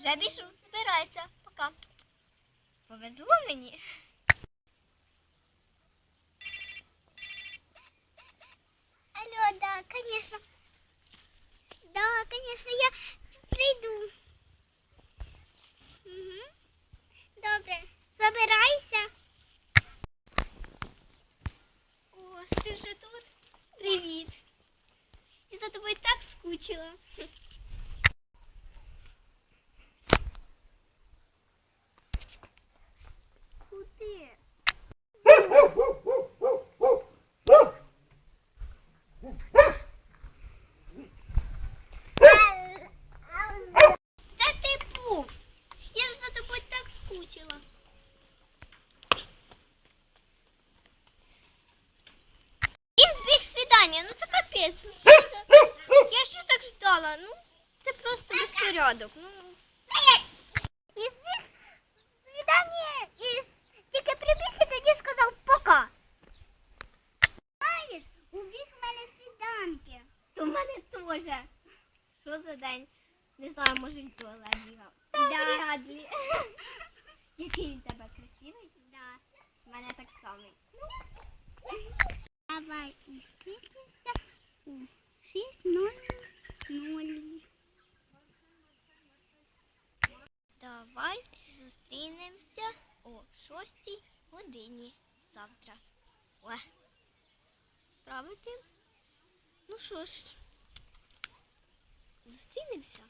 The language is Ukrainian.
Вже біжу, збирайся. Пока. Повезло мені. Алло, да, конечно. Да, конечно, я прийду. Угу. Добре, забирайся. О, ти вже тут? Привіт. Я за тобою так скучила. Куди? Де ти був? Я ж за тобою так скучила. Він збіг свідання, ну це капець. Ну. Я що так ждала? Ну, це просто безпорядок. Ну. І збіг свідання і тільки прибіг і тоді сказав пока. Знаєш, убіг в мене свіданки. У мене теж. Що за день? Не знаю, може він в туалет бігав. Да. Вряд ли. Який він тебе красивий? Да. У мене так само. Давай зустрітися у 6.00. Давай зустрінемося о 6 годині завтра. О, правити? Ну що ж, зустрінемося.